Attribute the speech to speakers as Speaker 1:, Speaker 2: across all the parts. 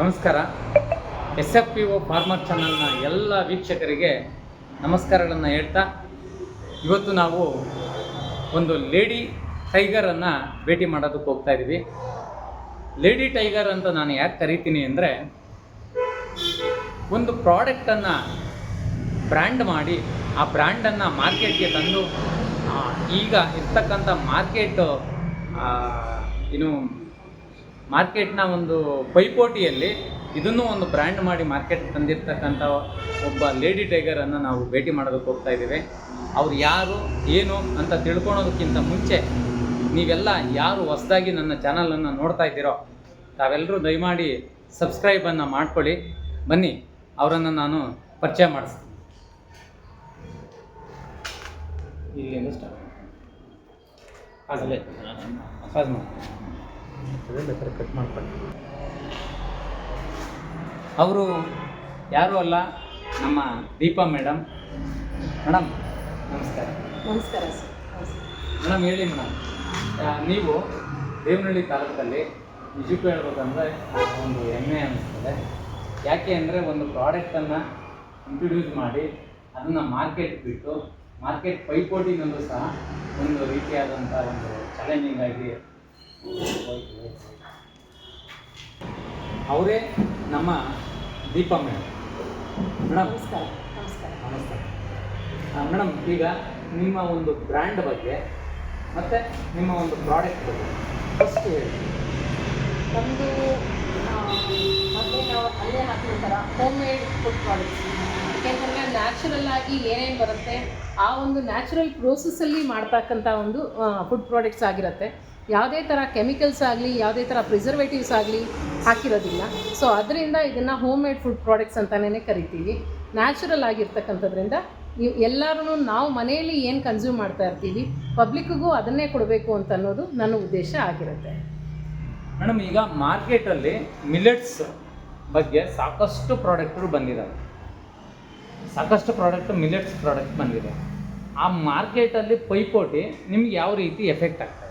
Speaker 1: ನಮಸ್ಕಾರ. S F P O farmer ಚಾನಲ್ನ ಎಲ್ಲ ವೀಕ್ಷಕರಿಗೆ ನಮಸ್ಕಾರಗಳನ್ನು ಹೇಳ್ತಾ, ಇವತ್ತು ನಾವು ಒಂದು ಲೇಡಿ ಟೈಗರನ್ನು ಭೇಟಿ ಮಾಡೋದಕ್ಕೆ ಹೋಗ್ತಾ ಇದ್ದೀವಿ ಲೇಡಿ ಟೈಗರ್ ಅಂತ ನಾನು ಯಾಕೆ ಕರಿತೀನಿ ಅಂದರೆ, ಒಂದು ಪ್ರಾಡಕ್ಟನ್ನು ಬ್ರ್ಯಾಂಡ್ ಮಾಡಿ, ಆ ಬ್ರ್ಯಾಂಡನ್ನು ಮಾರ್ಕೆಟ್ಗೆ ತಂದು ಈಗ ಇರ್ತಕ್ಕಂಥ ಮಾರ್ಕೆಟ್ ಏನು ಮಾರ್ಕೆಟ್ನ ಒಂದು ಪೈಪೋಟಿಯಲ್ಲಿ ಇದನ್ನು ಒಂದು ಬ್ರ್ಯಾಂಡ್ ಮಾಡಿ ಮಾರ್ಕೆಟ್ ತಂದಿರ್ತಕ್ಕಂಥ ಒಬ್ಬ ಲೇಡಿ ಟೈಗರನ್ನು ನಾವು ಭೇಟಿ ಮಾಡೋದಕ್ಕೆ ಹೋಗ್ತಾ ಇದ್ದೀವಿ. ಅವ್ರು ಯಾರು, ಏನು ಅಂತ ತಿಳ್ಕೊಳೋದಕ್ಕಿಂತ ಮುಂಚೆ ನೀವೆಲ್ಲ ಯಾರು ಹೊಸದಾಗಿ ನನ್ನ ಚಾನಲನ್ನು ನೋಡ್ತಾ ಇದ್ದೀರೋ ತಾವೆಲ್ಲರೂ ದಯಮಾಡಿ ಸಬ್ಸ್ಕ್ರೈಬನ್ನು ಮಾಡ್ಕೊಳ್ಳಿ. ಬನ್ನಿ, ಅವರನ್ನು ನಾನು ಪರಿಚಯ ಮಾಡಿಸ್ತೀನಿ. ಇಲ್ಲಿಂದ ಸ್ಟಾರ್ಟ್ ಅದೇ ಬೇಕಾದ್ರೆ ಕಟ್ ಮಾಡ್ಕೊಳ್ಳಿ. ಅವರು ಯಾರೂ ಅಲ್ಲ ನಮ್ಮ ದೀಪಾ ಮೇಡಮ್. ಮೇಡಮ್ ನಮಸ್ಕಾರ.
Speaker 2: ನಮಸ್ಕಾರ ಸರ್.
Speaker 1: ಮೇಡಮ್ ಹೇಳಿ ಮೇಡಮ್. ನೀವು ದೇವನಹಳ್ಳಿ ತಾಲೂಕಲ್ಲಿ ನಿಜಕ್ಕೂ ಹೇಳ್ಬೇಕಂದ್ರೆ ಒಂದು ಹೆಮ್ಮೆ ಅನ್ನಿಸ್ತದೆ. ಯಾಕೆ ಅಂದರೆ ಒಂದು ಪ್ರಾಡಕ್ಟನ್ನು ಇಂಟ್ರೊಡ್ಯೂಸ್ ಮಾಡಿ ಅದನ್ನು ಮಾರ್ಕೆಟ್ ಬಿಟ್ಟು ಮಾರ್ಕೆಟ್ ಪೈಪೋಟಿನಲ್ಲೂ ಸಹ ಒಂದು ರೀತಿಯಾದಂಥ ಒಂದು ಚಾಲೆಂಜಿಂಗ್ ಆಗಿ ಅವರೇ ನಮ್ಮ ದೀಪಾ ಮೇಡಮ್. ಮೇಡಮ್.
Speaker 2: ನಮಸ್ಕಾರ ನಮಸ್ಕಾರ.
Speaker 1: ನಮಸ್ಕಾರ. ಮೇಡಮ್ ಈಗ ನಿಮ್ಮ ಒಂದು ಬ್ರ್ಯಾಂಡ್ ಬಗ್ಗೆ ಮತ್ತು ನಿಮ್ಮ ಒಂದು ಪ್ರಾಡಕ್ಟ್ ಬಗ್ಗೆ ಫಸ್ಟ್ ಹೇಳಿ.
Speaker 2: ನಮ್ಮದು ಮೊದಲೇ ನಾವು ಅಲ್ಲೇ ಹಾಕಿರೋ ಥರ ಹೋಮ್ ಮೇಡ್ ಫುಡ್ ಪ್ರಾಡಕ್ಟ್ಸ್ ಯಾಕೆಂತಂದರೆ ನ್ಯಾಚುರಲ್ ಆಗಿ ಏನೇನು ಬರುತ್ತೆ ಆ ಒಂದು ನ್ಯಾಚುರಲ್ ಪ್ರೋಸೆಸ್ಸಲ್ಲಿ ಮಾಡ್ತಕ್ಕಂಥ ಒಂದು ಫುಡ್ ಪ್ರಾಡಕ್ಟ್ಸ್ ಆಗಿರುತ್ತೆ. ಯಾವುದೇ ಥರ ಕೆಮಿಕಲ್ಸ್ ಆಗಲಿ, ಯಾವುದೇ ಥರ ಪ್ರಿಸರ್ವೇಟಿವ್ಸ್ ಆಗಲಿ ಹಾಕಿರೋದಿಲ್ಲ. ಸೊ ಅದರಿಂದ ಇದನ್ನು ಹೋಮ್ ಮೇಡ್ ಫುಡ್ ಪ್ರಾಡಕ್ಟ್ಸ್ ಅಂತಲೇ ಕರಿತೀವಿ. ನ್ಯಾಚುರಲ್ ಆಗಿರ್ತಕ್ಕಂಥದ್ರಿಂದ ನೀವು ಎಲ್ಲರೂ ನಾವು ಮನೆಯಲ್ಲಿ ಏನು ಕನ್ಸ್ಯೂಮ್ ಮಾಡ್ತಾ ಇರ್ತೀವಿ ಪಬ್ಲಿಕ್ಕಿಗೂ ಅದನ್ನೇ ಕೊಡಬೇಕು ಅಂತ ಅನ್ನೋದು ನನ್ನ ಉದ್ದೇಶ ಆಗಿರುತ್ತೆ.
Speaker 1: ಮೇಡಮ್ ಈಗ ಮಾರ್ಕೆಟಲ್ಲಿ ಮಿಲೆಟ್ಸ್ ಬಗ್ಗೆ ಸಾಕಷ್ಟು ಪ್ರಾಡಕ್ಟ್ಗಳು ಬಂದಿದ್ದಾವೆ ಸಾಕಷ್ಟು ಪ್ರಾಡಕ್ಟ್ ಮಿಲೆಟ್ಸ್ ಪ್ರಾಡಕ್ಟ್ ಬಂದಿದೆ. ಆ ಮಾರ್ಕೆಟಲ್ಲಿ ಪೈಪೋಟಿ ನಿಮ್ಗೆ ಯಾವ ರೀತಿ ಎಫೆಕ್ಟ್ ಆಗ್ತಾ ಇದೆ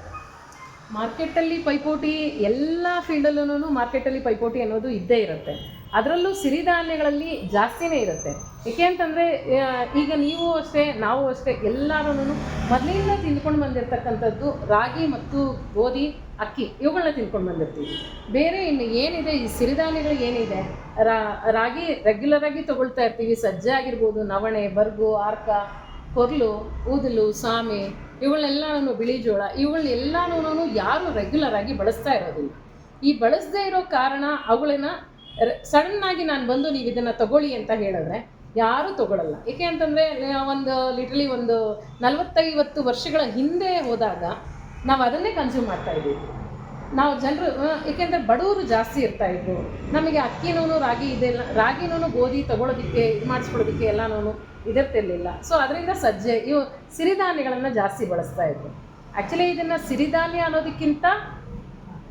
Speaker 2: ಮಾರ್ಕೆಟಲ್ಲಿ ಪೈಪೋಟಿ ಎಲ್ಲ ಫೀಲ್ಡಲ್ಲೂ ಮಾರ್ಕೆಟಲ್ಲಿ ಪೈಪೋಟಿ ಅನ್ನೋದು ಇದ್ದೇ ಇರುತ್ತೆ. ಅದರಲ್ಲೂ ಸಿರಿಧಾನ್ಯಗಳಲ್ಲಿ ಜಾಸ್ತಿನೇ ಇರುತ್ತೆ. ಏಕೆ ಅಂತಂದರೆ ಈಗ ನೀವು ಅಷ್ಟೇ, ನಾವು ಅಷ್ಟೇ ಎಲ್ಲರೂ ಮೊದಲಿಂದ ತಿಂದ್ಕೊಂಡು ಬಂದಿರತಕ್ಕಂಥದ್ದು ರಾಗಿ ಮತ್ತು ಗೋಧಿ, ಅಕ್ಕಿ ಇವುಗಳನ್ನ ತಿಂದ್ಕೊಂಡು ಬಂದಿರ್ತೀವಿ. ಬೇರೆ ಇನ್ನು ಏನಿದೆ, ಈ ಸಿರಿಧಾನ್ಯಗಳು ಏನಿದೆ? ರಾಗಿ ರೆಗ್ಯುಲರ್ ಆಗಿ ತಗೊಳ್ತಾ ಇರ್ತೀವಿ. ಸಜ್ಜೆ ಆಗಿರ್ಬೋದು, ನವಣೆ, ಬರ್ಗು, ಆರ್ಕ ಕೊರ್ಲು ಊದಲು, ಸಾಮೆ ಇವುಗಳನ್ನೆಲ್ಲನೂ ಬಿಳಿ ಜೋಳ ಇವುಗಳನ್ನೆಲ್ಲನೂ ಯಾರು ರೆಗ್ಯುಲರ್ ಆಗಿ ಬಳಸ್ತಾ ಇರೋದಿಲ್ಲ. ಈ ಬಳಸದೇ ಇರೋ ಕಾರಣ ಅವುಗಳನ್ನ ಆಗಿ ನಾನು ಬಂದು ನೀವು ಇದನ್ನು ತಗೊಳ್ಳಿ ಅಂತ ಹೇಳಿದ್ರೆ ಯಾರೂ ತಗೊಳ್ಳಲ್ಲ ಏಕೆ ಅಂತಂದರೆ ಒಂದು ಲಿಟ್ರಲಿ ಒಂದು ನಲವತ್ತೈವತ್ತು ವರ್ಷಗಳ ಹಿಂದೆ ಹೋದಾಗ ನಾವು ಅದನ್ನೇ ಕನ್ಸ್ಯೂಮ್ ಮಾಡ್ತಾ ಇದ್ದೀವಿ. ನಾವು ಜನರು ಏಕೆಂದರೆ ಬಡವರು ಜಾಸ್ತಿ ಇರ್ತಾ ಇದ್ರು. ನಮಗೆ ಅಕ್ಕಿನೂ ರಾಗಿ ಇದೆಲ್ಲ ರಾಗಿನೂ ಗೋಧಿ ತಗೊಳ್ಳೋದಕ್ಕೆ ಇದು ಮಾಡಿಸ್ಕೊಳ್ಳೋದಕ್ಕೆ ಎಲ್ಲನೂ ಇದಿರ್ತಿರ್ಲಿಲ್ಲ. ಸೊ ಅದರಿಂದ ಸಜ್ಜೆ, ಇವು ಸಿರಿಧಾನ್ಯಗಳನ್ನು ಜಾಸ್ತಿ ಬಳಸ್ತಾ ಇದ್ರು. ಆ್ಯಕ್ಚುಲಿ ಇದನ್ನು ಸಿರಿಧಾನ್ಯ ಅನ್ನೋದಕ್ಕಿಂತ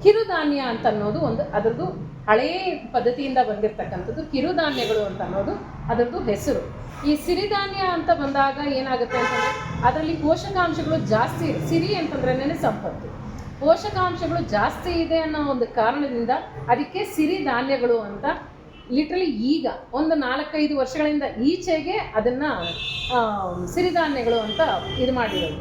Speaker 2: ಕಿರುಧಾನ್ಯ ಅಂತ ಅನ್ನೋದು ಒಂದು, ಅದರದ್ದು ಹಳೆಯ ಪದ್ಧತಿಯಿಂದ ಬಂದಿರತಕ್ಕಂಥದ್ದು ಕಿರುಧಾನ್ಯಗಳು ಅಂತ ಅನ್ನೋದು ಅದರದ್ದು ಹೆಸರು. ಈ ಸಿರಿಧಾನ್ಯ ಅಂತ ಬಂದಾಗ ಏನಾಗುತ್ತೆ ಅಂತಂದರೆ, ಅದರಲ್ಲಿ ಪೋಷಕಾಂಶಗಳು ಜಾಸ್ತಿ, ಸಿರಿ ಅಂತಂದ್ರೇ ಸಂಪತ್ತು. ಪೋಷಕಾಂಶಗಳು ಜಾಸ್ತಿ ಇದೆ ಅನ್ನೋ ಒಂದು ಕಾರಣದಿಂದ ಅದಕ್ಕೆ ಸಿರಿಧಾನ್ಯಗಳು ಅಂತ ಲಿಟ್ರಲಿ ಈಗ ಒಂದು ನಾಲ್ಕೈದು ವರ್ಷಗಳಿಂದ ಈಚೆಗೆ ಅದನ್ನು ಸಿರಿಧಾನ್ಯಗಳು ಅಂತ ಇದು ಮಾಡಿರೋದು.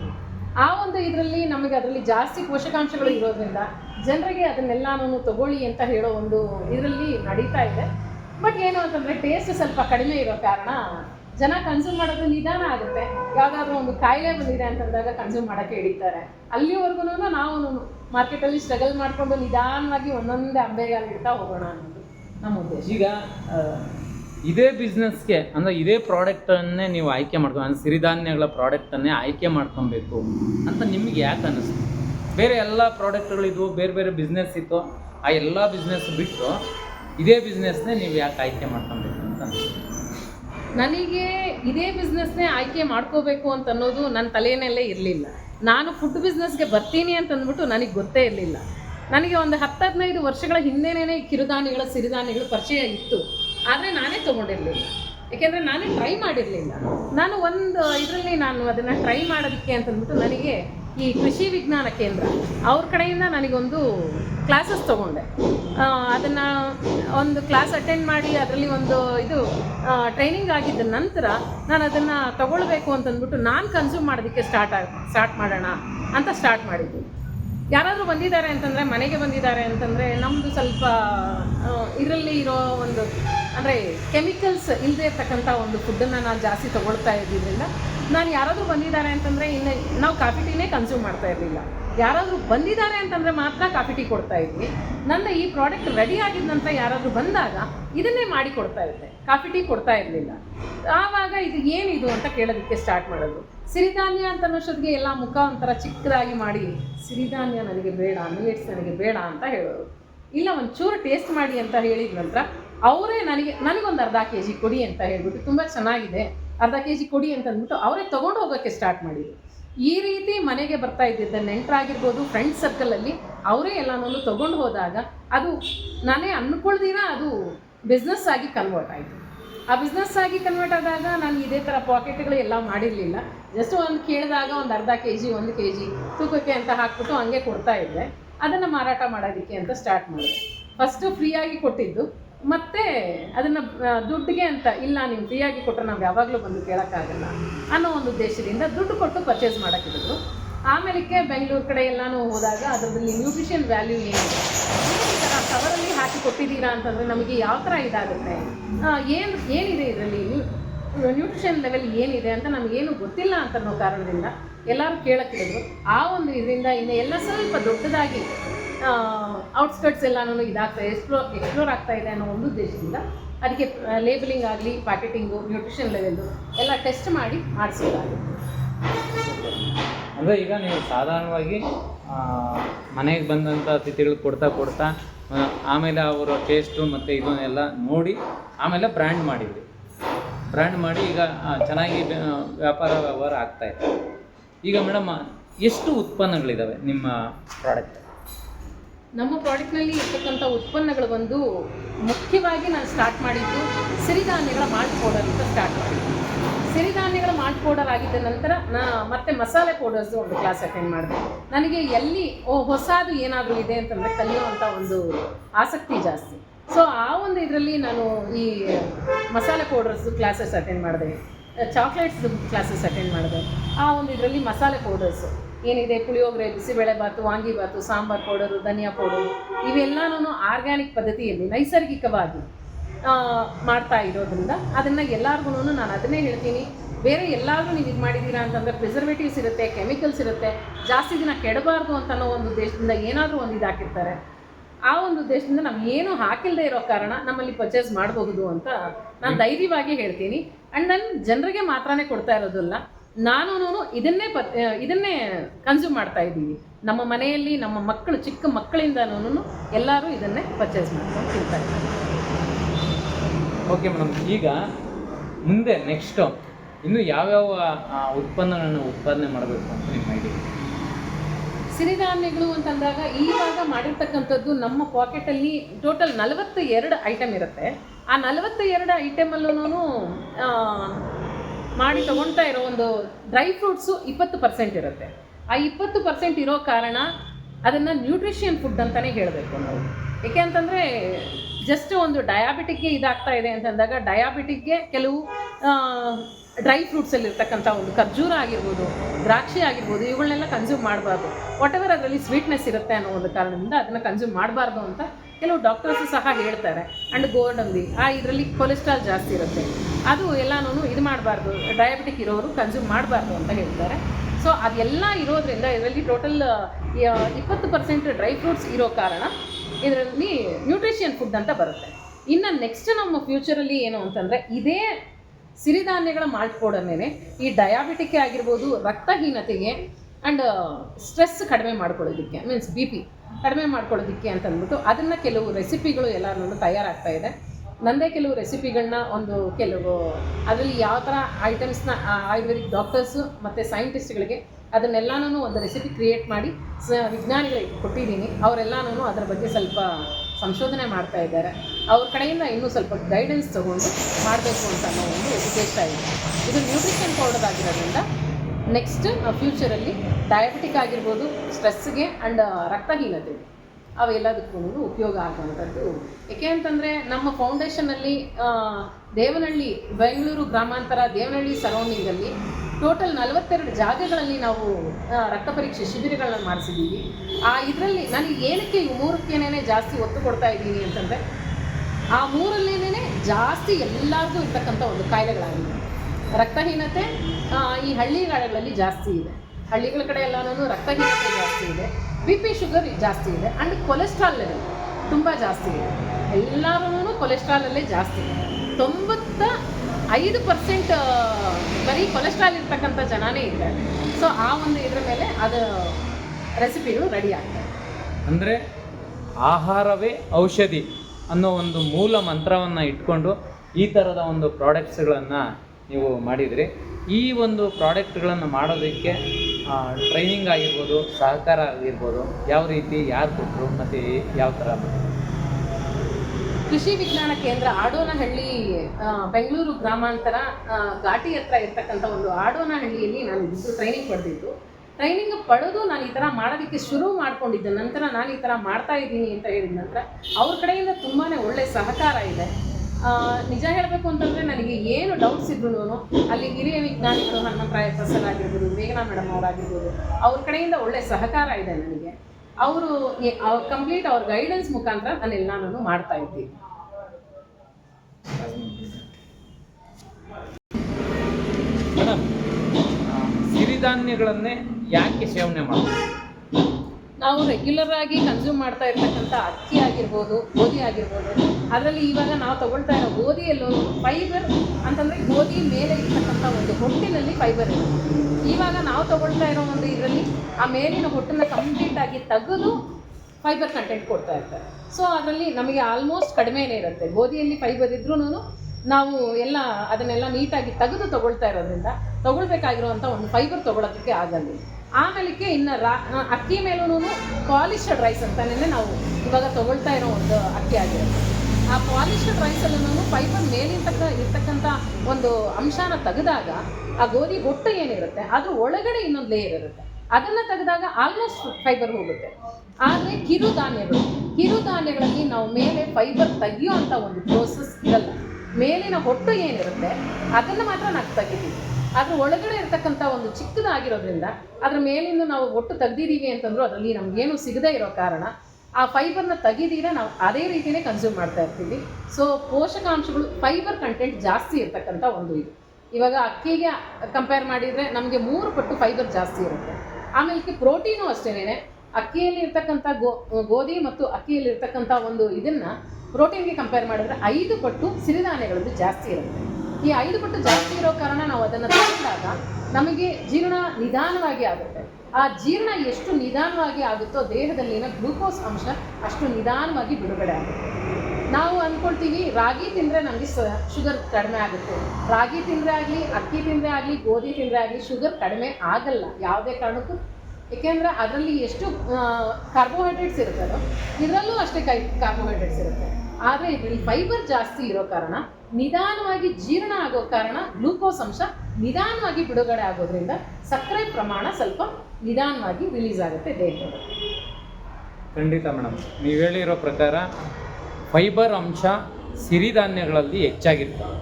Speaker 2: ಆ ಒಂದು ಇದರಲ್ಲಿ ನಮಗೆ ಅದರಲ್ಲಿ ಜಾಸ್ತಿ ಪೋಷಕಾಂಶಗಳು ಇರೋದ್ರಿಂದ ಜನರಿಗೆ ಅದನ್ನೆಲ್ಲಾನು ತಗೊಳ್ಳಿ ಅಂತ ಹೇಳೋ ಒಂದು ಇದರಲ್ಲಿ ನಡೀತಾ ಇದೆ. ಬಟ್ ಏನು ಅಂತಂದರೆ ಟೇಸ್ಟ್ ಸ್ವಲ್ಪ ಕಡಿಮೆ ಇರೋ ಕಾರಣ ಜನ ಕನ್ಸ್ಯೂಮ್ ಮಾಡೋದು ನಿಧಾನ ಆಗುತ್ತೆ. ಯಾವ್ದಾದ್ರು ಒಂದು ಕಾಯಿಲೆ ಬಂದಿದೆ ಅಂತಂದಾಗ ಕನ್ಸ್ಯೂಮ್ ಮಾಡೋಕ್ಕೆ ಹಿಡಿತಾರೆ. ಅಲ್ಲಿವರೆಗೂ ನಾವು ಮಾರ್ಕೆಟಲ್ಲಿ ಸ್ಟ್ರಗಲ್ ಮಾಡಿಕೊಂಡು ನಿಧಾನವಾಗಿ ಒಂದೊಂದೇ ಅಂಬೆಗಾಲು ಇಡ್ತಾ ಹೋಗೋಣ ಅನ್ನೋದು ನಮ್ಮ ಉದ್ದೇಶ.
Speaker 1: ಈಗ ಇದೇ ಬಿಸ್ನೆಸ್ಗೆ ಅಂದರೆ ಇದೇ ಪ್ರಾಡಕ್ಟನ್ನೇ ನೀವು ಆಯ್ಕೆ ಮಾಡ್ಕೊಂಡು ಅಂದರೆ ಸಿರಿಧಾನ್ಯಗಳ ಪ್ರಾಡಕ್ಟನ್ನೇ ಆಯ್ಕೆ ಮಾಡ್ಕೊಬೇಕು ಅಂತ ನಿಮ್ಗೆ ಯಾಕೆ ಅನ್ನಿಸ್ತು ಬೇರೆ ಎಲ್ಲ ಪ್ರಾಡಕ್ಟ್ಗಳಿದ್ವು ಬೇರೆ ಬೇರೆ ಬಿಸ್ನೆಸ್ ಇತ್ತು, ಆ ಎಲ್ಲ ಬಿಸ್ನೆಸ್ ಬಿಟ್ಟು ಇದೇ ಬಿಸ್ನೆಸ್ನೇ ನೀವು ಯಾಕೆ ಆಯ್ಕೆ ಮಾಡ್ಕೊಬೇಕು ಅಂತ ಅನಿಸ್ತು?
Speaker 2: ನನಗೆ ಇದೇ ಬಿಸ್ನೆಸ್ನೇ ಆಯ್ಕೆ ಮಾಡ್ಕೋಬೇಕು ಅಂತ ಅನ್ನೋದು ನನ್ನ ತಲೆಯಲ್ಲೇ ಇರಲಿಲ್ಲ. ನಾನು ಫುಡ್ ಬಿಸ್ನೆಸ್ಗೆ ಬರ್ತೀನಿ ಅಂತ ಅಂದ್ಬಿಟ್ಟು ನನಗೆ ಗೊತ್ತೇ ಇರಲಿಲ್ಲ. ನನಗೆ ಒಂದು ಹತ್ತು ಹದಿನೈದು ವರ್ಷಗಳ ಹಿಂದೆನೇ ಕಿರುಧಾನ್ಯಗಳ ಸಿರಿಧಾನ್ಯಗಳು ಪರಿಚಯ ಇತ್ತು. ಆದರೆ ನಾನೇ ತೊಗೊಂಡಿರಲಿಲ್ಲ. ಏಕೆಂದರೆ ನಾನೇ ಟ್ರೈ ಮಾಡಿರಲಿಲ್ಲ. ನಾನು ಒಂದು, ಇದರಲ್ಲಿ ನಾನು ಅದನ್ನು ಟ್ರೈ ಮಾಡೋದಕ್ಕೆ ಅಂತಂದ್ಬಿಟ್ಟು ನನಗೆ ಈ ಕೃಷಿ ವಿಜ್ಞಾನ ಕೇಂದ್ರ, ಅವ್ರ ಕಡೆಯಿಂದ ನನಗೊಂದು ಕ್ಲಾಸಸ್ ತೊಗೊಂಡೆ. ಅದನ್ನು ಒಂದು ಕ್ಲಾಸ್ ಅಟೆಂಡ್ ಮಾಡಿ ಅದರಲ್ಲಿ ಒಂದು ಇದು ಟ್ರೈನಿಂಗ್ ಆಗಿದ್ದ ನಂತರ ನಾನು ಅದನ್ನು ತಗೊಳ್ಬೇಕು ಅಂತಂದ್ಬಿಟ್ಟು ನಾನು ಕನ್ಸ್ಯೂಮ್ ಮಾಡೋದಕ್ಕೆ ಸ್ಟಾರ್ಟ್ ಸ್ಟಾರ್ಟ್ ಮಾಡೋಣ ಅಂತ ಸ್ಟಾರ್ಟ್ ಮಾಡಿದ್ದು. ಯಾರಾದರೂ ಬಂದಿದ್ದಾರೆ ಅಂತಂದರೆ, ಮನೆಗೆ ಬಂದಿದ್ದಾರೆ ಅಂತಂದರೆ ನಮ್ಮದು ಸ್ವಲ್ಪ ಇದರಲ್ಲಿ ಇರೋ ಒಂದು, ಅಂದರೆ ಕೆಮಿಕಲ್ಸ್ ಇಲ್ಲದೇ ಇರ್ತಕ್ಕಂಥ ಒಂದು ಫುಡ್ಡನ್ನು ನಾನು ಜಾಸ್ತಿ ತೊಗೊಳ್ತಾ ಇದ್ದಿದ್ದರಿಂದ ನಾನು ಯಾರಾದರೂ ಬಂದಿದ್ದಾರೆ ಅಂತಂದರೆ ಇನ್ನು ನಾವು ಕಾಫಿ ಟೀನೇ ಕನ್ಸ್ಯೂಮ್ ಮಾಡ್ತಾ ಇರಲಿಲ್ಲ. ಯಾರಾದರೂ ಬಂದಿದ್ದಾರೆ ಅಂತಂದರೆ ಮಾತ್ರ ಕಾಫಿ ಟೀ ಕೊಡ್ತಾ ಇದ್ವಿ. ನನ್ನ ಈ ಪ್ರಾಡಕ್ಟ್ ರೆಡಿ ಆಗಿದ ನಂತರ ಯಾರಾದರೂ ಬಂದಾಗ ಇದನ್ನೇ ಮಾಡಿ ಕೊಡ್ತಾ ಇದ್ದೆ. ಕಾಫಿ ಟೀ ಕೊಡ್ತಾ ಇರಲಿಲ್ಲ. ಆವಾಗ ಇದು ಏನಿದು ಅಂತ ಕೇಳೋದಕ್ಕೆ ಸ್ಟಾರ್ಟ್ ಮಾಡೋದು. ಸಿರಿಧಾನ್ಯ ಅಂತ ಅನ್ನೋಷ್ಟೊತ್ತಿಗೆ ಎಲ್ಲ ಮುಖ ಒಂಥರ ಚಿಕ್ಕದಾಗಿ ಮಾಡಿ, ಸಿರಿಧಾನ್ಯ ನನಗೆ ಬೇಡ ಮಿಲೆಟ್ಸ್ ನನಗೆ ಬೇಡ ಅಂತ ಹೇಳೋರು. ಇಲ್ಲ, ಒಂಚೂರು ಟೇಸ್ಟ್ ಮಾಡಿ ಅಂತ ಹೇಳಿದ ನಂತರ ಅವರೇ ನನಗೆ, ನನಗೊಂದು ಅರ್ಧ ಕೆ ಜಿ ಕೊಡಿ ಅಂತ ಹೇಳ್ಬಿಟ್ಟು ತುಂಬ ಚೆನ್ನಾಗಿದೆ. ಅರ್ಧ ಕೆ ಜಿ ಕೊಡಿ ಅಂತ ಅಂದ್ಬಿಟ್ಟು ಅವರೇ ತೊಗೊಂಡು ಹೋಗೋಕ್ಕೆ ಸ್ಟಾರ್ಟ್ ಮಾಡಿದ್ರು. ಈ ರೀತಿ ಮನೆಗೆ ಬರ್ತಾ ಇದ್ದಿದ್ದ ನೆಂಟರಾಗಿರ್ಬೋದು ಫ್ರೆಂಡ್ ಸರ್ಕಲಲ್ಲಿ ಅವರೇ ಎಲ್ಲನೂ ತೊಗೊಂಡು ಹೋದಾಗ ಅದು ನಾನೇ ಅಂದ್ಕೊಳ್ದಿರ ಅದು ಬಿಸ್ನೆಸ್ ಆಗಿ ಕನ್ವರ್ಟ್ ಆಯಿತು. ಆ ಬಿಸ್ನೆಸ್ ಆಗಿ ಕನ್ವರ್ಟ್ ಆದಾಗ ನಾನು ಇದೇ ಥರ ಪಾಕೆಟ್ಗಳು ಎಲ್ಲ ಮಾಡಿರಲಿಲ್ಲ. ಜಸ್ಟ್ ಒಂದು ಕೇಳಿದಾಗ ಒಂದು ಅರ್ಧ ಕೆ ಜಿ ಒಂದು ಕೆ ಜಿ ತೂಕಕ್ಕೆ ಅಂತ ಹಾಕ್ಬಿಟ್ಟು ಹಂಗೆ ಕೊಡ್ತಾ ಇದ್ದೆ. ಅದನ್ನು ಮಾರಾಟ ಮಾಡೋದಕ್ಕೆ ಅಂತ ಸ್ಟಾರ್ಟ್ ಮಾಡಿದೆ. ಫಸ್ಟು ಫ್ರೀಯಾಗಿ ಕೊಟ್ಟಿದ್ದು. ಮತ್ತೆ ಅದನ್ನು ದುಡ್ಡಿಗೆ ಅಂತ ಇಲ್ಲ, ನೀವು ಫ್ರೀಯಾಗಿ ಕೊಟ್ಟರೆ ನಾವು ಯಾವಾಗಲೂ ಬಂದು ಕೇಳೋಕ್ಕಾಗಲ್ಲ ಅನ್ನೋ ಒಂದು ಉದ್ದೇಶದಿಂದ ದುಡ್ಡು ಕೊಟ್ಟು ಪರ್ಚೇಸ್ ಮಾಡೋಕ್ಕಿದ್ರು ಆಮೇಲಕ್ಕೆ ಬೆಂಗಳೂರು ಕಡೆ ಎಲ್ಲಾನು ಹೋದಾಗ ಅದರಲ್ಲಿ ನ್ಯೂಟ್ರಿಷನ್ ವ್ಯಾಲ್ಯೂ ಏನಿದೆ? ಏನು ಈ ಥರ ಕವರಲ್ಲಿ ಹಾಕಿ ಕೊಟ್ಟಿದ್ದೀರಾ ಅಂತಂದರೆ ನಮಗೆ ಯಾವ ಥರ ಇದಾಗುತ್ತೆ? ಏನು, ಏನಿದೆ ಇದರಲ್ಲಿ? ನ್ಯೂಟ್ರಿಷನ್ ಲೆವೆಲ್ ಏನಿದೆ ಅಂತ ನಮಗೇನು ಗೊತ್ತಿಲ್ಲ ಅಂತ ಅನ್ನೋ ಕಾರಣದಿಂದ ಎಲ್ಲರೂ ಕೇಳಕ್ಕಿದ್ರು ಆ ಒಂದು ಇದರಿಂದ ಇನ್ನು ಎಲ್ಲ ಸ್ವಲ್ಪ ದೊಡ್ಡದಾಗಿ ಔಟ್ಸ್ಕರ್ಟ್ಸ್ ಎಲ್ಲನೂ ಇದಾಗ್ತಾ ಎಕ್ಸ್ಪ್ಲೋರ್ ಎಕ್ಸ್ಪ್ಲೋರ್ ಆಗ್ತಾ ಇದೆ ಅನ್ನೋ ಒಂದು ಉದ್ದೇಶದಿಂದ ಅದಕ್ಕೆ ಲೇಬಲಿಂಗ್ ಆಗಲಿ ಪ್ಯಾಕೆಟಿಂಗು ನ್ಯೂಟ್ರಿಷನ್ ಲೆವೆಲ್ಲು ಎಲ್ಲ ಟೆಸ್ಟ್ ಮಾಡಿ ಮಾಡಿಸೋದಾಗುತ್ತೆ
Speaker 1: ಅಂದರೆ ಈಗ ನೀವು ಸಾಧಾರಣವಾಗಿ ಮನೆಗೆ ಬಂದಂಥ ಅತಿಥಿಗಳು ಕೊಡ್ತಾ ಕೊಡ್ತಾ ಆಮೇಲೆ ಅವರ ಟೇಸ್ಟು ಮತ್ತು ಇದನ್ನೆಲ್ಲ ನೋಡಿ, ಆಮೇಲೆ ಬ್ರ್ಯಾಂಡ್ ಮಾಡಿದ್ರಿ. ಬ್ರ್ಯಾಂಡ್ ಮಾಡಿ ಈಗ ಚೆನ್ನಾಗಿ ವ್ಯಾಪಾರ, ವ್ಯವಹಾರ ಆಗ್ತಾಯಿದೆ ಈಗ ಮೇಡಮ್ ಎಷ್ಟು ಉತ್ಪನ್ನಗಳಿದ್ದಾವೆ ನಿಮ್ಮ ಪ್ರಾಡಕ್ಟ್
Speaker 2: ನಮ್ಮ ಪ್ರಾಡಕ್ಟ್ನಲ್ಲಿ ಇರ್ತಕ್ಕಂಥ ಉತ್ಪನ್ನಗಳು ಬಂದು ಮುಖ್ಯವಾಗಿ ನಾನು ಸ್ಟಾರ್ಟ್ ಮಾಡಿದ್ದು ಸಿರಿಧಾನ್ಯಗಳ ಮಾಲ್ಟ್ ಪೌಡರ್ ಅಂತ ಸ್ಟಾರ್ಟ್ ಮಾಡಿದ್ದು. ಸಿರಿಧಾನ್ಯಗಳ ಮಾಲ್ಟ್ ಪೌಡರ್ ಆಗಿದ್ದ ನಂತರ ನಾ ಮತ್ತೆ ಮಸಾಲೆ ಪೌಡರ್ಸ್ ಒಂದು ಕ್ಲಾಸ್ ಅಟೆಂಡ್ ಮಾಡಿದೆ. ನನಗೆ ಎಲ್ಲಿ, ಓ, ಹೊಸದು ಏನಾದರೂ ಇದೆ ಅಂತಂದರೆ ಕಲಿಯುವಂಥ ಒಂದು ಆಸಕ್ತಿ ಜಾಸ್ತಿ. ಸೊ ಆ ಒಂದು ಇದರಲ್ಲಿ ನಾನು ಈ ಮಸಾಲೆ ಪೌಡರ್ಸು ಕ್ಲಾಸಸ್ ಅಟೆಂಡ್ ಮಾಡಿದೆ. ಚಾಕ್ಲೇಟ್ಸ್ ಕ್ಲಾಸಸ್ ಅಟೆಂಡ್ ಮಾಡಿದೆ. ಆ ಒಂದು ಇದರಲ್ಲಿ ಮಸಾಲೆ ಪೌಡರ್ಸು ಏನಿದೆ? ಪುಳಿಯೋಗರೆ ಬಿಸಿಬೇಳೆಬಾತು ವಾಂಗಿಬಾತು ಸಾಂಬಾರು ಪೌಡರು, ಧನಿಯಾ ಪೌಡರು ಇವೆಲ್ಲನೂ ಆರ್ಗ್ಯಾನಿಕ್ ಪದ್ಧತಿಯಲ್ಲಿ, ನೈಸರ್ಗಿಕವಾಗಿ ಮಾಡ್ತಾ ಇರೋದ್ರಿಂದ ಅದನ್ನು ಎಲ್ಲರಿಗೂ ನಾನು ಅದನ್ನೇ ಹೇಳ್ತೀನಿ. ಬೇರೆ ಎಲ್ಲಾದರೂ ನೀವು ಇದು ಮಾಡಿದ್ದೀರಾ ಅಂತಂದರೆ ಪ್ರಿಸರ್ವೇಟಿವ್ಸ್ ಇರುತ್ತೆ ಕೆಮಿಕಲ್ಸ್ ಇರುತ್ತೆ. ಜಾಸ್ತಿ ದಿನ ಕೆಡಬಾರ್ದು ಅನ್ನೋ ಒಂದು ಉದ್ದೇಶದಿಂದ ಏನಾದರೂ ಒಂದು ಇದಾಕಿರ್ತಾರೆ ಆ ಒಂದು ಉದ್ದೇಶದಿಂದ ನಾವು ಏನು ಹಾಕಿಲ್ಲದೆ ಇರೋ ಕಾರಣ ನಮ್ಮಲ್ಲಿ ಪರ್ಚೇಸ್ ಮಾಡಬಹುದು ಅಂತ ನಾನು ಧೈರ್ಯವಾಗಿ ಹೇಳ್ತೀನಿ. ಆ್ಯಂಡ್ ನಾನು ಜನರಿಗೆ ಮಾತ್ರನೇ ಕೊಡ್ತಾ ಇರೋದಿಲ್ಲ ನಾನು ಇದನ್ನೇ ಪ ಇದನ್ನೇ ಕನ್ಸ್ಯೂಮ್ ಮಾಡ್ತಾ ಇದ್ದೀವಿ. ನಮ್ಮ ಮನೆಯಲ್ಲಿ ನಮ್ಮ ಮಕ್ಕಳು ಚಿಕ್ಕ ಮಕ್ಕಳಿಂದನೂ ಎಲ್ಲರೂ ಇದನ್ನೇ ಪರ್ಚೇಸ್ ಮಾಡ್ಕೊಂಡು ತಿಂತಾ ಇದ್ದಾರೆ
Speaker 1: ಓಕೆ ಮೇಡಮ್ ಈಗ ಮುಂದೆ ನೆಕ್ಸ್ಟು ಇನ್ನು ಯಾವ್ಯಾವ ಉತ್ಪನ್ನಗಳನ್ನು ಉತ್ಪಾದನೆ ಮಾಡಬೇಕು ಅಂತ ನಿಮ್ಮ ಐಡಿಯಾ
Speaker 2: ಸಿರಿಧಾನ್ಯಗಳು ಅಂತಂದಾಗ ಈವಾಗ ಮಾಡಿರ್ತಕ್ಕಂಥದ್ದು ನಮ್ಮ ಪಾಕೆಟಲ್ಲಿ ಟೋಟಲ್ ನಲವತ್ತ ಎರಡು ಐಟಮ್ ಇರುತ್ತೆ. ಆ ನಲವತ್ತ ಎರಡು ಐಟಮಲ್ಲೂ ಮಾಡಿ ತಗೊಳ್ತಾ ಇರೋ ಒಂದು ಡ್ರೈ ಫ್ರೂಟ್ಸು ಇಪ್ಪತ್ತು ಪರ್ಸೆಂಟ್ ಇರುತ್ತೆ. ಆ ಇಪ್ಪತ್ತು ಪರ್ಸೆಂಟ್ ಇರೋ ಕಾರಣ ಅದನ್ನು ನ್ಯೂಟ್ರಿಷಿಯನ್ ಫುಡ್ ಅಂತಲೇ ಹೇಳಬೇಕು ನಾವು. ಏಕೆ ಅಂತಂದರೆ ಜಸ್ಟ್ ಒಂದು ಡಯಾಬಿಟಿಕ್ಗೆ ಇದಾಗ್ತಾ ಇದೆ ಅಂತಂದಾಗ ಡಯಾಬಿಟಿಕ್ಗೆ ಕೆಲವು ಡ್ರೈ ಫ್ರೂಟ್ಸಲ್ಲಿ ಇರ್ತಕ್ಕಂಥ ಒಂದು ಖರ್ಜೂರ ಆಗಿರ್ಬೋದು, ದ್ರಾಕ್ಷಿ ಆಗಿರ್ಬೋದು ಇವುಗಳನ್ನೆಲ್ಲ ಕನ್ಸ್ಯೂಮ್ ಮಾಡಬಾರ್ದು. ವಾಟ್ ಎವರ್ ಅದರಲ್ಲಿ ಸ್ವೀಟ್ನೆಸ್ ಇರುತ್ತೆ ಅನ್ನೋ ಒಂದು ಕಾರಣದಿಂದ ಅದನ್ನು ಕನ್ಸ್ಯೂಮ್ ಮಾಡಬಾರ್ದು ಅಂತ ಕೆಲವು ಡಾಕ್ಟರ್ಸು ಸಹ ಹೇಳ್ತಾರೆ. ಆ್ಯಂಡ್ ಗೋಡಂಬಿ, ಆ ಇದರಲ್ಲಿ ಕೊಲೆಸ್ಟ್ರಾಲ್ ಜಾಸ್ತಿ ಇರುತ್ತೆ. ಅದು ಎಲ್ಲನೂ ಇದು ಮಾಡಬಾರ್ದು ಡಯಾಬಿಟಿಕ್ ಇರೋರು ಕನ್ಸ್ಯೂಮ್ ಮಾಡಬಾರ್ದು ಅಂತ ಹೇಳ್ತಾರೆ. ಸೊ ಅದೆಲ್ಲ ಇರೋದ್ರಿಂದ ಇದರಲ್ಲಿ ಟೋಟಲ್ ಇಪ್ಪತ್ತು ಪರ್ಸೆಂಟ್ ಡ್ರೈ ಫ್ರೂಟ್ಸ್ ಇರೋ ಕಾರಣ ಇದರಲ್ಲಿ ನ್ಯೂಟ್ರಿಷಿಯನ್ ಫುಡ್ ಅಂತ ಬರುತ್ತೆ. ಇನ್ನು ನೆಕ್ಸ್ಟ್ ನಮ್ಮ ಫ್ಯೂಚರಲ್ಲಿ ಏನು ಅಂತಂದರೆ ಇದೇ ಸಿರಿಧಾನ್ಯಗಳ ಮಾಲ್ಟ್ ಪೌಡರ್ ಈ ಡಯಾಬಿಟಿಕ್ ಆಗಿರ್ಬೋದು ರಕ್ತಹೀನತೆಗೆ ಆ್ಯಂಡ್ ಸ್ಟ್ರೆಸ್ ಕಡಿಮೆ ಮಾಡ್ಕೊಳ್ಳೋದಕ್ಕೆ ಮೀನ್ಸ್ ಬಿ ಪಿ ಕಡಿಮೆ ಮಾಡ್ಕೊಳ್ಳೋದಕ್ಕೆ ಅಂತ ಅಂದ್ಬಿಟ್ಟು ಅದನ್ನು ಕೆಲವು ರೆಸಿಪಿಗಳು ಎಲ್ಲನೂ ತಯಾರಾಗ್ತಾ ಇದೆ. ನನ್ನದೇ ಕೆಲವು ರೆಸಿಪಿಗಳನ್ನ ಒಂದು ಕೆಲವು ಅದರಲ್ಲಿ ಯಾವ ಥರ ಐಟಮ್ಸ್ನ ಆಯುರ್ವೇದಿಕ್ ಡಾಕ್ಟರ್ಸು ಮತ್ತು ಸೈಂಟಿಸ್ಟ್ಗಳಿಗೆ ಅದನ್ನೆಲ್ಲನೂ ಒಂದು ರೆಸಿಪಿ ಕ್ರಿಯೇಟ್ ಮಾಡಿ, ಸ, ವಿಜ್ಞಾನಿಗಳಿಗೆ ಕೊಟ್ಟಿದ್ದೀನಿ. ಅವರೆಲ್ಲನೂ ಅದರ ಬಗ್ಗೆ ಸ್ವಲ್ಪ ಸಂಶೋಧನೆ ಮಾಡ್ತಾ ಇದ್ದಾರೆ. ಅವ್ರ ಕಡೆಯಿಂದ ಇನ್ನೂ ಸ್ವಲ್ಪ ಗೈಡೆನ್ಸ್ ತೊಗೊಂಡು ಮಾಡಬೇಕು ಅಂತ ಅನ್ನೋ ಒಂದು ಉದ್ದೇಶ ಇದೆ. ಇದು ನ್ಯೂಟ್ರಿಷನ್ ಪೌಡರ್ ಆಗಿರೋದ್ರಿಂದ ನೆಕ್ಸ್ಟ್ ಫ್ಯೂಚರಲ್ಲಿ ಡಯಾಬಿಟಿಕ್ ಆಗಿರ್ಬೋದು ಸ್ಟ್ರೆಸ್ಗೆ ಆ್ಯಂಡ್ ರಕ್ತಹೀನತೆ ಅವೆಲ್ಲದಕ್ಕೂ ಉಪಯೋಗ ಆಗುವಂಥದ್ದು. ಏಕೆ ಅಂತಂದರೆ ನಮ್ಮ ಫೌಂಡೇಶನಲ್ಲಿ ದೇವನಹಳ್ಳಿ, ಬೆಂಗಳೂರು ಗ್ರಾಮಾಂತರ ದೇವನಹಳ್ಳಿ ಸರೌಂಡಿಂಗಲ್ಲಿ ಟೋಟಲ್ ನಲವತ್ತೆರಡು ಜಾಗಗಳಲ್ಲಿ ನಾವು ರಕ್ತ ಪರೀಕ್ಷೆ ಶಿಬಿರಗಳನ್ನ ಮಾಡಿಸಿದ್ದೀವಿ ಆ, ಇದರಲ್ಲಿ ನನಗೆ ಏನಕ್ಕೆ ಈ ಮೂರಕ್ಕೇನೇ ಜಾಸ್ತಿ ಒತ್ತು ಕೊಡ್ತಾ ಇದ್ದೀನಿ ಅಂತಂದರೆ, ಆ ಮೂರಲ್ಲೇನೇ ಜಾಸ್ತಿ ಎಲ್ಲರಿಗೂ ಇರ್ತಕ್ಕಂಥ ಒಂದು ಕಾಯಿಲೆಗಳಾಗಿದೆ ರಕ್ತಹೀನತೆ ಈ ಹಳ್ಳಿಗಳಲ್ಲಿ ಜಾಸ್ತಿ ಇದೆ. ಹಳ್ಳಿಗಳ ಕಡೆ ಎಲ್ಲನೂ ರಕ್ತಹೀನತೆ ಜಾಸ್ತಿ ಇದೆ. ಬಿ ಪಿ ಶುಗರ್ ಜಾಸ್ತಿ ಇದೆ. ಆ್ಯಂಡ್ ಕೊಲೆಸ್ಟ್ರಾಲ್ ಲೆವೆಲ್ ತುಂಬ ಜಾಸ್ತಿ ಇದೆ. ಎಲ್ಲರೂ ಕೊಲೆಸ್ಟ್ರಾಲಲ್ಲೇ ಜಾಸ್ತಿ ಇದೆ. ತೊಂಬತ್ತ ಐದು ಪರ್ಸೆಂಟ್ ಬರೀ ಕೊಲೆಸ್ಟ್ರಾಲ್ ಇರ್ತಕ್ಕಂಥ ಜನನೇ ಇದ್ದಾರೆ ಸೊ, ಆ ಒಂದು ಇದ್ರ ಮೇಲೆ ಅದು ರೆಸಿಪಿಗಳು ರೆಡಿ ಆಗ್ತದೆ
Speaker 1: ಅಂದರೆ ಆಹಾರವೇ ಔಷಧಿ ಅನ್ನೋ ಒಂದು ಮೂಲ ಮಂತ್ರವನ್ನು ಇಟ್ಕೊಂಡು ಈ ಥರದ ಒಂದು ಪ್ರಾಡಕ್ಟ್ಸ್ಗಳನ್ನು ನೀವು ಮಾಡಿದ್ರಿ. ಈ ಒಂದು ಪ್ರಾಡಕ್ಟ್ಗಳನ್ನು ಮಾಡೋದಕ್ಕೆ ಟ್ರೈನಿಂಗ್ ಆಗಿರ್ಬೋದು, ಸಹಕಾರ ಆಗಿರ್ಬೋದು, ಯಾವ ರೀತಿ, ಯಾರು ಕೊಟ್ಟರು ಮತ್ತು ಯಾವ ಥರ
Speaker 2: ಕೃಷಿ ವಿಜ್ಞಾನ ಕೇಂದ್ರ ಆಡೋನಹಳ್ಳಿ ಬೆಂಗಳೂರು ಗ್ರಾಮಾಂತರ ಘಾಟಿ ಹತ್ರ ಇರ್ತಕ್ಕಂಥ ಒಂದು ಆಡೋನಹಳ್ಳಿಯಲ್ಲಿ ನಾನು ಇದ್ದು ಟ್ರೈನಿಂಗ್ ಪಡೆದಿದ್ದು. ಟ್ರೈನಿಂಗ್ ಪಡೆದು ನಾನು ಈ ಥರ ಮಾಡೋದಕ್ಕೆ ಶುರು ಮಾಡ್ಕೊಂಡಿದ್ದೆ. ನಂತರ ನಾನು ಈ ಥರ ಮಾಡ್ತಾ ಇದ್ದೀನಿ ಅಂತ ಹೇಳಿದ ನಂತರ ಅವ್ರ ಕಡೆಯಿಂದ ತುಂಬಾ ಒಳ್ಳೆಯ ಸಹಕಾರ ಇದೆ. ನಿಜ ಹೇಳಬೇಕು ಅಂತಂದರೆ ನನಗೆ ಏನು ಡೌಟ್ಸ್ ಇದ್ರು ಅಲ್ಲಿ ಹಿರಿಯ ವಿಜ್ಞಾನಿಗಳು ಹನುಮಂತರಾಯ ಪ್ರಸಾದ್ ಆಗಿರ್ಬೋದು ಮೇಘನಾ ಮೇಡಮ್ ಅವರಾಗಿರ್ಬೋದು ಅವ್ರ ಕಡೆಯಿಂದ ಒಳ್ಳೆ ಸಹಕಾರ ಇದೆ ನನಗೆ. ಅವರು ಕಂಪ್ಲೀಟ್ ಅವ್ರ ಗೈಡೆನ್ಸ್ ಮುಖಾಂತರ ನಾನು ಮಾಡ್ತಾ ಇದ್ದೀನಿ
Speaker 1: ಮೇಡಮ್ ಸಿರಿಧಾನ್ಯಗಳನ್ನೇ ಯಾಕೆ ಸೇವನೆ ಮಾಡೋದು
Speaker 2: ನಾವು ರೆಗ್ಯುಲರ್ ಆಗಿ ಕನ್ಸ್ಯೂಮ್ ಮಾಡ್ತಾ ಇರ್ತಕ್ಕಂಥ ಅಕ್ಕಿ ಆಗಿರ್ಬೋದು ಗೋಧಿ ಆಗಿರ್ಬೋದು ಅದರಲ್ಲಿ ಇವಾಗ ನಾವು ತಗೊಳ್ತಾ ಇರೋ ಗೋಧಿಯಲ್ಲೂ ಫೈಬರ್ ಅಂತಂದರೆ ಗೋಧಿ ಮೇಲೆ ಇರ್ತಕ್ಕಂಥ ಒಂದು ಹೊಟ್ಟಿನಲ್ಲಿ ಫೈಬರ್ ಇದೆ. ಇವಾಗ ನಾವು ತಗೊಳ್ತಾ ಇರೋ ಒಂದು ಇದರಲ್ಲಿ ಆ ಮೇಲಿನ ಹೊಟ್ಟನ್ನು ಕಂಪ್ಲೀಟ್ ಆಗಿ ತೆಗೆದು ಫೈಬರ್ ಕಂಟೆಂಟ್ ಕೊಡ್ತಾ ಇರ್ತಾರೆ. ಸೊ ಅದರಲ್ಲಿ ನಮಗೆ ಆಲ್ಮೋಸ್ಟ್ ಕಡಿಮೆನೇ ಇರುತ್ತೆ. ಗೋಧಿಯಲ್ಲಿ ಫೈಬರ್ ಇದ್ರೂ ನಾವು ಎಲ್ಲ ಅದನ್ನೆಲ್ಲ ನೀಟಾಗಿ ತೆಗೆದು ತಗೊಳ್ತಾ ಇರೋದ್ರಿಂದ ತಗೊಳ್ಬೇಕಾಗಿರುವಂಥ ಒಂದು ಫೈಬರ್ ತಗೊಳ್ಳೋದಕ್ಕೆ ಆಗಲ್ಲ. ಆಮೇಲೆ ಇನ್ನು ರಾ ಅಕ್ಕಿ ಮೇಲೂ ಪಾಲಿಶ್ಡ್ ರೈಸ್ ಅಂತಲೇ ನಾವು ಇವಾಗ ತಗೊಳ್ತಾ ಇರೋ ಒಂದು ಅಕ್ಕಿ ಆಗಿರುತ್ತೆ. ಆ ಪಾಲಿಶ್ಡ್ ನಾನು ಫೈಬರ್ ಮೇಲಿರ್ತಕ್ಕ ತಕ್ಕ ಇರ್ತಕ್ಕಂಥ ಒಂದು ಅಂಶನ ತೆಗೆದಾಗ ಆ ಗೋಧಿ ಹೊಟ್ಟು ಏನಿರುತ್ತೆ ಅದ್ರ ಒಳಗಡೆ ಇನ್ನೊಂದು ಲೇಯರ್ ಇರುತ್ತೆ. ಅದನ್ನು ತೆಗೆದಾಗ ಆಲ್ಮೋಸ್ಟ್ ಫೈಬರ್ ಹೋಗುತ್ತೆ. ಆದರೆ ಕಿರುಧಾನ್ಯಗಳು, ಕಿರುಧಾನ್ಯಗಳಲ್ಲಿ ನಾವು ಮೇಲೆ ಫೈಬರ್ ತೆಗಿಯೋ ಅಂತ ಒಂದು ಪ್ರೋಸೆಸ್ ಇರಲ್ಲ. ಮೇಲಿನ ಹೊಟ್ಟು ಏನಿರುತ್ತೆ, ಅದನ್ನು ಮಾತ್ರ ನಾವು ತೆಗಿತೀವಿ ಅದ್ರ ಒಳಗಡೆ ಇರತಕ್ಕಂಥ ಒಂದು ಚಿಕ್ಕದಾಗಿರೋದ್ರಿಂದ, ಅದ್ರ ಮೇಲಿಂದ ನಾವು ಒಟ್ಟು ತೆಗ್ದಿದ್ದೀವಿ ಅಂತಂದ್ರೂ ಅದರಲ್ಲಿ ನಮಗೇನು ಸಿಗದೇ ಇರೋ ಕಾರಣ ಆ ಫೈಬರ್ನ ತೆಗಿದೀರ ನಾವು ಅದೇ ರೀತಿಯೇ ಕನ್ಸ್ಯೂಮ್ ಮಾಡ್ತಾ ಇರ್ತೀವಿ. ಸೊ ಪೋಷಕಾಂಶಗಳು ಫೈಬರ್ ಕಂಟೆಂಟ್ ಜಾಸ್ತಿ ಇರ್ತಕ್ಕಂಥ ಒಂದು ಇದು. ಇವಾಗ ಅಕ್ಕಿಗೆ ಕಂಪೇರ್ ಮಾಡಿದರೆ ನಮಗೆ ಮೂರು ಪಟ್ಟು ಫೈಬರ್ ಜಾಸ್ತಿ ಇರುತ್ತೆ. ಆಮೇಲೆ ಪ್ರೋಟೀನು ಅಷ್ಟೇನೆ ಅಕ್ಕಿಯಲ್ಲಿ ಇರ್ತಕ್ಕಂಥ ಗೋ, ಗೋಧಿ ಮತ್ತು ಅಕ್ಕಿಯಲ್ಲಿ ಇರ್ತಕ್ಕಂಥ ಒಂದು ಇದನ್ನು ಪ್ರೋಟೀನ್ಗೆ ಕಂಪೇರ್ ಮಾಡಿದ್ರೆ ಐದು ಪಟ್ಟು ಸಿರಿಧಾನ್ಯಗಳಲ್ಲಿ ಜಾಸ್ತಿ ಇರುತ್ತೆ. ಈ ಐದು ಪಟ್ಟು ಜಾಸ್ತಿ ಇರೋ ಕಾರಣ ನಾವು ಅದನ್ನು ತಗೊಂಡಾಗ ನಮಗೆ ಜೀರ್ಣ ನಿಧಾನವಾಗಿ ಆಗುತ್ತೆ. ಆ ಜೀರ್ಣ ಎಷ್ಟು ನಿಧಾನವಾಗಿ ಆಗುತ್ತೋ ದೇಹದಲ್ಲಿನ ಗ್ಲೂಕೋಸ್ ಅಂಶ ಅಷ್ಟು ನಿಧಾನವಾಗಿ ಬಿಡುಗಡೆ ಆಗುತ್ತೆ. ನಾವು ಅಂದ್ಕೊಳ್ತೀವಿ ರಾಗಿ ತಿಂದರೆ ನಮಗೆ ಶುಗರ್ ಕಡಿಮೆ ಆಗುತ್ತೆ. ರಾಗಿ ತಿಂದರೆ ಆಗಲಿ, ಅಕ್ಕಿ ತಿಂದರೆ ಆಗಲಿ, ಗೋಧಿ ತಿಂದರೆ ಆಗಲಿ ಶುಗರ್ ಕಡಿಮೆ ಆಗಲ್ಲ. ಯಾವುದೇ ಕಾರಣಕ್ಕೂ ಏಕೆಂದರೆ ಅದರಲ್ಲಿ ಎಷ್ಟು ಕಾರ್ಬೋಹೈಡ್ರೇಟ್ಸ್ ಇರುತ್ತದೋ ಇದರಲ್ಲೂ ಅಷ್ಟೇ ಕೈ ಕಾರ್ಬೋಹೈಡ್ರೇಟ್ಸ್ ಇರುತ್ತೆ. ಆದರೆ ಇದರಲ್ಲಿ ಫೈಬರ್ ಜಾಸ್ತಿ ಇರೋ ಕಾರಣ, ನಿಧಾನವಾಗಿ ಜೀರ್ಣ ಆಗೋ ಕಾರಣ ಗ್ಲೂಕೋಸ್ ಅಂಶ ನಿಧಾನವಾಗಿ ಬಿಡುಗಡೆ ಆಗೋದ್ರಿಂದ ಸಕ್ಕರೆ ಪ್ರಮಾಣ ಸ್ವಲ್ಪ ನಿಧಾನವಾಗಿ ರಿಲೀಸ್ ಆಗುತ್ತೆ ದೇಹದ
Speaker 1: ಖಂಡಿತ ಮೇಡಮ್. ನೀವು ಹೇಳಿರೋ ಪ್ರಕಾರ ಫೈಬರ್ ಅಂಶ ಸಿರಿಧಾನ್ಯಗಳಲ್ಲಿ ಹೆಚ್ಚಾಗಿರ್ತದೆ.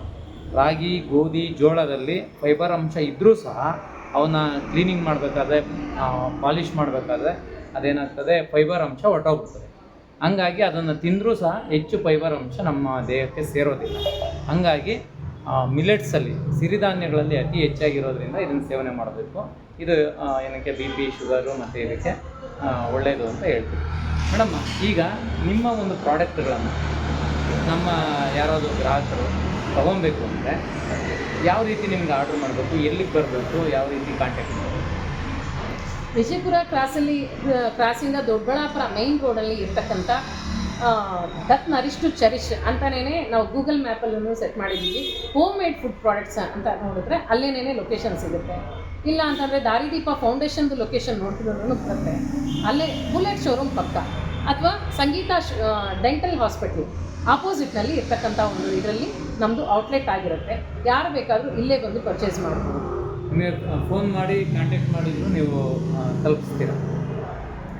Speaker 1: ರಾಗಿ, ಗೋಧಿ, ಜೋಳದಲ್ಲಿ ಫೈಬರ್ ಅಂಶ ಇದ್ದರೂ ಸಹ ಅವನ್ನ ಕ್ಲೀನಿಂಗ್ ಮಾಡಬೇಕಾದ್ರೆ ಪಾಲಿಷ್ ಮಾಡಬೇಕಾದ್ರೆ ಅದೇನಾಗ್ತದೆ? ಫೈಬರ್ ಅಂಶ ಹೊರಟೋಗ್ತದೆ ಹಂಗಾಗಿ ಅದನ್ನು ತಿಂದರೂ ಸಹ ಹೆಚ್ಚು ಫೈಬರ್ ಅಂಶ ನಮ್ಮ ದೇಹಕ್ಕೆ ಸೇರೋದಿಲ್ಲ. ಹಂಗಾಗಿ ಮಿಲೆಟ್ಸಲ್ಲಿ ಸಿರಿಧಾನ್ಯಗಳಲ್ಲಿ ಅತಿ ಹೆಚ್ಚಾಗಿರೋದ್ರಿಂದ ಇದನ್ನು ಸೇವನೆ ಮಾಡಬೇಕು. ಇದು ಏನಕ್ಕೆ? ಬಿ ಪಿ ಶುಗರು ಮತ್ತು ಇದಕ್ಕೆ ಒಳ್ಳೆಯದು ಅಂತ ಹೇಳ್ತೀವಿ. ಮೇಡಮ್, ಈಗ ನಿಮ್ಮ ಒಂದು ಪ್ರಾಡಕ್ಟ್ಗಳನ್ನು ನಮ್ಮ ಯಾರಾದರೂ ಗ್ರಾಹಕರು ತೊಗೊಬೇಕು ಅಂದರೆ ಯಾವ ರೀತಿ ನಿಮ್ಗೆ ಆರ್ಡ್ರ್ ಮಾಡಬೇಕು, ಎಲ್ಲಿಗೆ ಬರಬೇಕು, ಯಾವ ರೀತಿ ಕಾಂಟ್ಯಾಕ್ಟ್ ಮಾಡಬೇಕು?
Speaker 2: ವಿಜಯಪುರ ಕ್ರಾಸಲ್ಲಿ ಕ್ರಾಸಿಂದ ದೊಡ್ಡಬಳ್ಳಾಪುರ ಮೈನ್ ರೋಡಲ್ಲಿ ಇರ್ತಕ್ಕಂಥ ದತ್ ನರಿಶ್ ಟು ಚರಿಶ್ ಅಂತಲೇ ನಾವು ಗೂಗಲ್ ಮ್ಯಾಪಲ್ಲೂ ಸೆಟ್ ಮಾಡಿದ್ದೀವಿ. ಹೋಮ್ ಮೇಡ್ ಫುಡ್ ಪ್ರಾಡಕ್ಟ್ಸ್ ಅಂತ ನೋಡಿದ್ರೆ ಅಲ್ಲೇನೇ ಲೊಕೇಶನ್ ಸಿಗುತ್ತೆ. ಇಲ್ಲ ಅಂತಂದರೆ ದಾರಿದೀಪ ಫೌಂಡೇಶನ್ದು ಲೊಕೇಶನ್ ನೋಡ್ತಿದ್ರು ಬರುತ್ತೆ. ಅಲ್ಲೇ ಬುಲೆಟ್ ಶೋರೂಮ್ ಪಕ್ಕ. ಅಥವಾ ಸಂಗೀತ ಡೆಂಟಲ್ ಹಾಸ್ಪಿಟ್ಲು ಆಪೋಸಿಟ್ನಲ್ಲಿ ಇರ್ತಕ್ಕಂಥ ಒಂದು ಇದರಲ್ಲಿ ನಮ್ಮದು ಔಟ್ಲೆಟ್ ಆಗಿರುತ್ತೆ. ಯಾರು ಬೇಕಾದರೂ ಇಲ್ಲೇ ಬಂದು ಪರ್ಚೇಸ್ ಮಾಡ್ಬೋದು.
Speaker 1: ಫೋನ್ ಮಾಡಿ ಕಾಂಟ್ಯಾಕ್ಟ್ ಮಾಡಿದ್ರು ನೀವು ತಲುಪಿಸ್ತೀರಾ?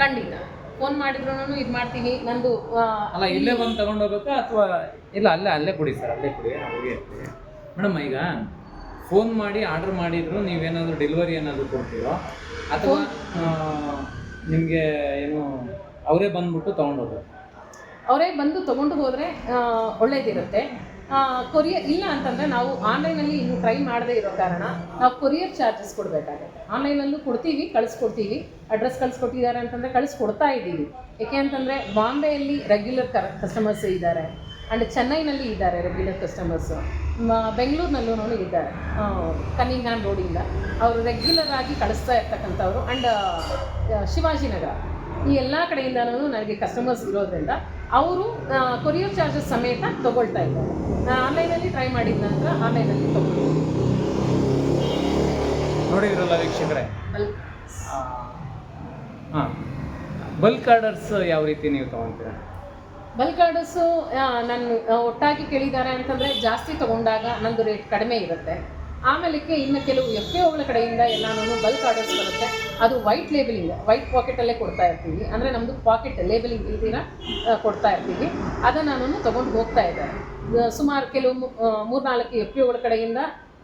Speaker 2: ಖಂಡಿತ. ಫೋನ್ ಮಾಡಿದ್ರು ಇದು ಮಾಡ್ತೀನಿ. ನಂದು
Speaker 1: ಅಲ್ಲ ಇಲ್ಲೇ ಬಂದು ತಗೊಂಡೋಗುತ್ತೆ ಅಥವಾ ಇಲ್ಲ ಅಲ್ಲೇ ಅಲ್ಲೇ ಕೊಡಿ ಸರ್ ಅಲ್ಲೇ ಕೊಡಿ ಅಲ್ಲಿಗೆ ಮೇಡಮ್ ಈಗ ಫೋನ್ ಮಾಡಿ ಆರ್ಡರ್ ಮಾಡಿದ್ರು ನೀವೇನಾದರೂ ಡೆಲಿವರಿ ಏನಾದರೂ ಕೊಡ್ತೀರೋ? ಅಥವಾ ನಿಮಗೆ ಏನು ಅವರೇ ಬಂದ್ಬಿಟ್ಟು ತೊಗೊಂಡೋದ್ರು.
Speaker 2: ಅವರೇ ಬಂದು ತೊಗೊಂಡು ಹೋದರೆ ಒಳ್ಳೇದಿರುತ್ತೆ. ಕೊರಿಯರ್, ಇಲ್ಲ ಅಂತಂದರೆ ನಾವು ಆನ್ಲೈನಲ್ಲಿ ಇನ್ನು ಟ್ರೈ ಮಾಡದೇ ಇರೋ ಕಾರಣ ನಾವು ಕೊರಿಯರ್ ಚಾರ್ಜಸ್ ಕೊಡಬೇಕಾಗುತ್ತೆ. ಆನ್ಲೈನಲ್ಲೂ ಕೊಡ್ತೀವಿ, ಕಳಿಸ್ಕೊಡ್ತೀವಿ. ಅಡ್ರೆಸ್ ಕಳಿಸ್ಕೊಟ್ಟಿದ್ದಾರೆ ಅಂತಂದರೆ ಕಳಿಸ್ಕೊಡ್ತಾ ಇದ್ದೀವಿ. ಏಕೆ ಅಂತಂದರೆ ಬಾಂಬೆಯಲ್ಲಿ ರೆಗ್ಯುಲರ್ ಕಸ್ಟಮರ್ಸ್ ಇದ್ದಾರೆ. ಆ್ಯಂಡ್ ಚೆನ್ನೈನಲ್ಲಿ ಇದ್ದಾರೆ ರೆಗ್ಯುಲರ್ ಕಸ್ಟಮರ್ಸು ಬೆಂಗಳೂರಿನಲ್ಲೂ ಇದ್ದಾರೆ. ಕನಿಂಗ್ಹ್ಯಾಮ್ ರೋಡಿಂದ. ಅವರು ರೆಗ್ಯುಲರ್ ಆಗಿ ಕಳಿಸ್ತಾ ಇರ್ತಕ್ಕಂಥವ್ರು. ಆ್ಯಂಡ್ ಶಿವಾಜಿನಗರ. ಈ ಎಲ್ಲ ಕಡೆಯಿಂದನೂ ನನಗೆ ಕಸ್ಟಮರ್ಸ್ ಇರೋದ್ರಿಂದ ಅವರು ಕೊರಿಯರ್ ಚಾರ್ಜಸ್ ಸಮೇತ ತಗೊಳ್ತಾ ಇದ್ದಾರೆ. ನಾನು ಆನ್ಲೈನಲ್ಲಿ ಟ್ರೈ ಮಾಡಿದ ನಂತರ ಆನ್ಲೈನಲ್ಲಿ ತೊಗೊಳ್ತೀನಿ.
Speaker 1: ನೋಡಿದ್ರಲ್ಲ ವೀಕ್ಷಕರೇ. ಹಾಂ. ಬಲ್ಕ್ ಆರ್ಡರ್ಸ್ ಯಾವ ರೀತಿ ನೀವು ತೊಗೊಳ್ತೀರಾ
Speaker 2: ಬಲ್ಕ್ ಆರ್ಡರ್ಸು ನಾನು ಒಟ್ಟಾಗಿ ಕೇಳಿದ್ದಾರೆ ಅಂತಂದರೆ ಜಾಸ್ತಿ ತೊಗೊಂಡಾಗ ನಂದು ರೇಟ್ ಕಡಿಮೆ ಇರುತ್ತೆ. ಆಮೇಲಕ್ಕೆ ಇನ್ನು ಕೆಲವು ಎಫ್ ಎ ಓಗಳ ಕಡೆಯಿಂದ ಎಲ್ಲಾನು ಬಲ್ಕ್ ಆರ್ಡರ್ಸ್ ಬರುತ್ತೆ. ಅದು ವೈಟ್ ಲೇಬಲಿಂಗ್ ವೈಟ್ ಪಾಕೆಟಲ್ಲೇ ಕೊಡ್ತಾ ಇರ್ತೀವಿ. ಅಂದರೆ ನಮ್ಮದು ಪಾಕೆಟ್ ಲೇಬಲಿಂಗ್ ಇಲ್ದಿರ ಕೊಡ್ತಾ ಇರ್ತೀವಿ. ಅದನ್ನು ನಾನು ತೊಗೊಂಡು ಹೋಗ್ತಾ ಇದ್ದಾರೆ. ಸುಮಾರು ಕೆಲವು ಮೂರ್ನಾಲ್ಕು ಎಫ್ ಪಿ ಓಗಳ ಕಡೆಯಿಂದ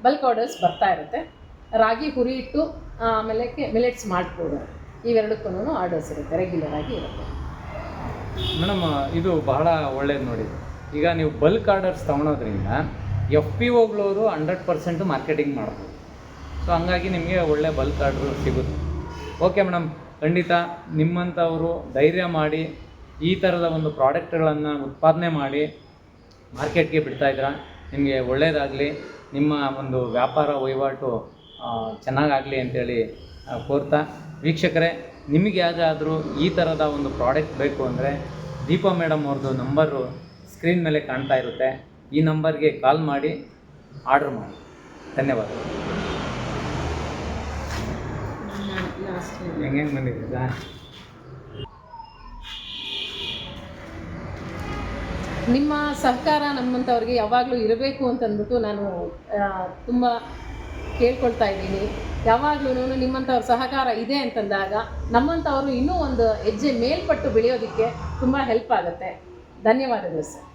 Speaker 2: ಬಲ್ಕ್ ಆರ್ಡರ್ಸ್ ಬರ್ತಾ ಇರುತ್ತೆ. ರಾಗಿ ಹುರಿ ಇಟ್ಟು ಆಮೇಲೆ ಮಿಲೆಟ್ಸ್ ಮಾಡ್ಬೋದು. ಇವೆರಡಕ್ಕೂ ಆರ್ಡರ್ಸ್ ಇರುತ್ತೆ ರೆಗ್ಯುಲರ್ ಆಗಿ ಇರುತ್ತೆ.
Speaker 1: ಮೇಡಮ್, ಇದು ಬಹಳ ಒಳ್ಳೇದು ನೋಡಿ. ಈಗ ನೀವು ಬಲ್ಕ್ ಆರ್ಡರ್ಸ್ ತೊಗೊಳೋದ್ರಿಂದ ಎಫ್ ಪಿ ಒಗಳವರು ಹಂಡ್ರೆಡ್ ಪರ್ಸೆಂಟು ಮಾರ್ಕೆಟಿಂಗ್ ಮಾಡ್ಬೋದು. ಸೊ ಹಂಗಾಗಿ ನಿಮಗೆ ಒಳ್ಳೆ ಬಲ್ಕ್ ಆರ್ಡ್ರು ಸಿಗುತ್ತೆ. ಓಕೆ ಮೇಡಮ್ ಖಂಡಿತ ನಿಮ್ಮಂಥವರು ಧೈರ್ಯ ಮಾಡಿ, ಈ ಥರದ ಒಂದು ಪ್ರಾಡಕ್ಟ್ಗಳನ್ನು ಉತ್ಪಾದನೆ ಮಾಡಿ ಮಾರ್ಕೆಟ್ಗೆ ಬಿಡ್ತಾ ಇದ್ದೀರಾ, ನಿಮಗೆ ಒಳ್ಳೆಯದಾಗಲಿ ನಿಮ್ಮ ಒಂದು ವ್ಯಾಪಾರ ವಹಿವಾಟು ಚೆನ್ನಾಗಾಗಲಿ ಅಂತೇಳಿ ಕೋರ್ತಾ, ವೀಕ್ಷಕರೇ, ನಿಮಗೆ ಯಾವುದಾದ್ರೂ ಈ ಥರದ ಒಂದು ಪ್ರಾಡಕ್ಟ್ ಬೇಕು ಅಂದರೆ ದೀಪಾ ಮೇಡಮ್ ಅವ್ರದ್ದು ನಂಬರು ಸ್ಕ್ರೀನ್ ಮೇಲೆ ಕಾಣ್ತಾ ಇರುತ್ತೆ. ಈ ನಂಬರ್ಗೆ ಕಾಲ್ ಮಾಡಿ ಆರ್ಡರ್ ಮಾಡಿ. ಧನ್ಯವಾದಗಳು ಹೆಂಗೆ
Speaker 2: ನಿಮ್ಮ ಸಹಕಾರ ನಮ್ಮಂಥವ್ರಿಗೆ ಯಾವಾಗಲೂ ಇರಬೇಕು ಅಂತಂದ್ಬಿಟ್ಟು ನಾನು ತುಂಬ ಕೇಳ್ಕೊಳ್ತಾ ಇದ್ದೀನಿ. ಯಾವಾಗಲೂ ನಿಮ್ಮಂಥವ್ರ ಸಹಕಾರ ಇದೆ ಅಂತಂದಾಗ ನಮ್ಮಂಥವರು ಇನ್ನೂ ಒಂದು ಹೆಜ್ಜೆ ಮೇಲ್ಪಟ್ಟು ಬೆಳೆಯೋದಕ್ಕೆ ತುಂಬ ಹೆಲ್ಪ್ ಆಗುತ್ತೆ. ಧನ್ಯವಾದಗಳು ಸರ್.